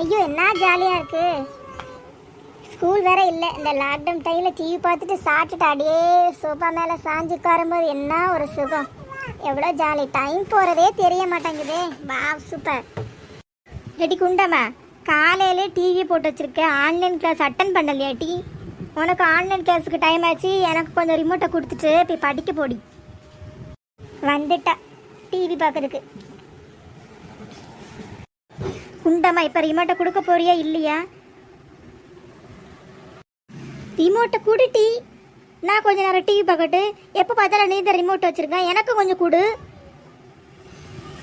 ஐயோ என்ன ஜாலியாக இருக்கு? ஸ்கூல் வேற இல்லை. இந்த லாக்டவுன் டைமில் டிவி பார்த்துட்டு சாப்பிட்டுட்டு அப்படியே சோஃபா மேலே சாஞ்சு உட்காரும்போது என்ன ஒரு சுகம். எவ்வளோ ஜாலி டைம் போகிறதே தெரிய மாட்டேங்குதே. வா சூப்பர் ரெடி குண்டம்மா காலையிலே டிவி போட்டு வச்சுருக்கேன் ஆன்லைன் கிளாஸ் அட்டன் பண்ணலையாட்டி உனக்கு ஆன்லைன் கிளாஸுக்கு டைம் ஆச்சு. எனக்கு கொஞ்சம் ரிமோட்டை கொடுத்துட்டு போய் படிக்க போடி. வந்துட்டா. டிவி பார்க்குறதுக்கு. குண்டம்மா இப்போ ரிமோட்டை கொடுக்க போறியா இல்லையா? ரிமோட்டை கொடுட்டி நான் கொஞ்ச நேரம் டிவி பார்க்கட்டு. எப்போ பார்த்தாலும் நீ இந்த ரிமோட் வச்சுருக்கேன் எனக்கு கொஞ்சம் கொடு.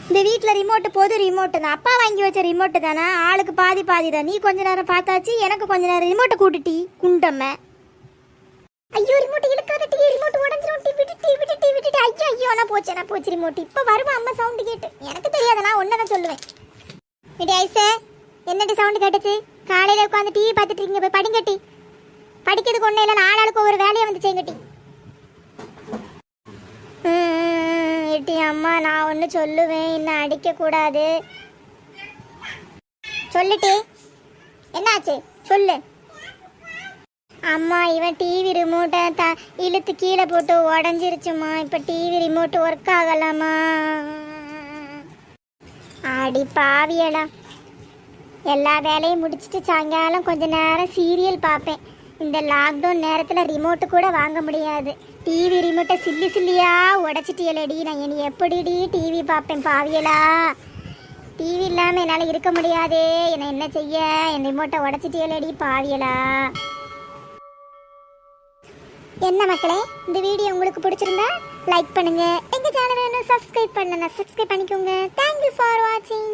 இந்த வீட்டில் ரிமோட்டு பொது ரிமோட்டு தான். அப்பா வாங்கி வச்ச ரிமோட்டு தானே? ஆளுக்கு பாதி பாதி தான். நீ கொஞ்ச நேரம் பார்த்தாச்சு எனக்கு கொஞ்ச நேரம் ரிமோட்டை கூட்டுட்டி குண்டம்ம. ஐயோ ரிமோட் இழுக்காத டிவி ரிமோட் உடஞ்சிரும் டிவி விட்டு டிவி விட்டு டிவி விட்டு ஐயோ ஐயோ நான் போச்சு நான் போச்சு ரிமோட் இப்போ வருமா அம்மா சவுண்டு கேட்டு. எனக்கு தெரியாது நான் ஒன்றை தான் சொல்லுவேன். இடி ஐசே என்னடி சவுண்டு கேட்டுச்சு? காலையில் உட்காந்து டிவி பார்த்துட்டு இருக்கீங்க போய் படிங்கட்டி படிக்கிறதுக்கு ஒன்றும் இல்லை ஆளாளுக்கு ஒவ்வொரு வேலையை வந்து செய்யுங்கட்டி ஏட்டி அம்மா நான் ஒன்று சொல்லுவேன் இன்னும் அடிக்கக்கூடாது சொல்லுட்டி என்னாச்சு? சொல்லு. அம்மா இவன் டிவி ரிமோட்டை த இழுத்து கீழே போட்டு உடஞ்சிருச்சுமா இப்போ டிவி ரிமோட் ஒர்க் ஆகலாமா? அடி பாவியடா. எல்லா வேலையும் முடிச்சிட்டு சாயங்காலம் கொஞ்ச நேரம் சீரியல் பார்ப்பேன். இந்த லாக்டவுன் நேரத்தில் ரிமோட்டு கூட வாங்க முடியாது. டிவி ரிமோட்டை சில்லி சில்லியா உடச்சிட்டியலடி. நான் இனி எப்படிடி டிவி பார்ப்பேன் பாவியலா? டிவி இல்லாமல் என்னால் இருக்க முடியாதே. என்னை என்ன செய்ய? என் ரிமோட்டை உடச்சிட்டியலடி பாவியலா? என்ன மக்களே இந்த வீடியோ உங்களுக்கு பிடிச்சிருந்தா லைக் பண்ணுங்க. சேனல் சேனலை சப்ஸ்கிரைப் பண்ணல சப்ஸ்கிரைப் பண்ணிக்கோங்க. தேங்க்யூ ஃபார் வாட்சிங்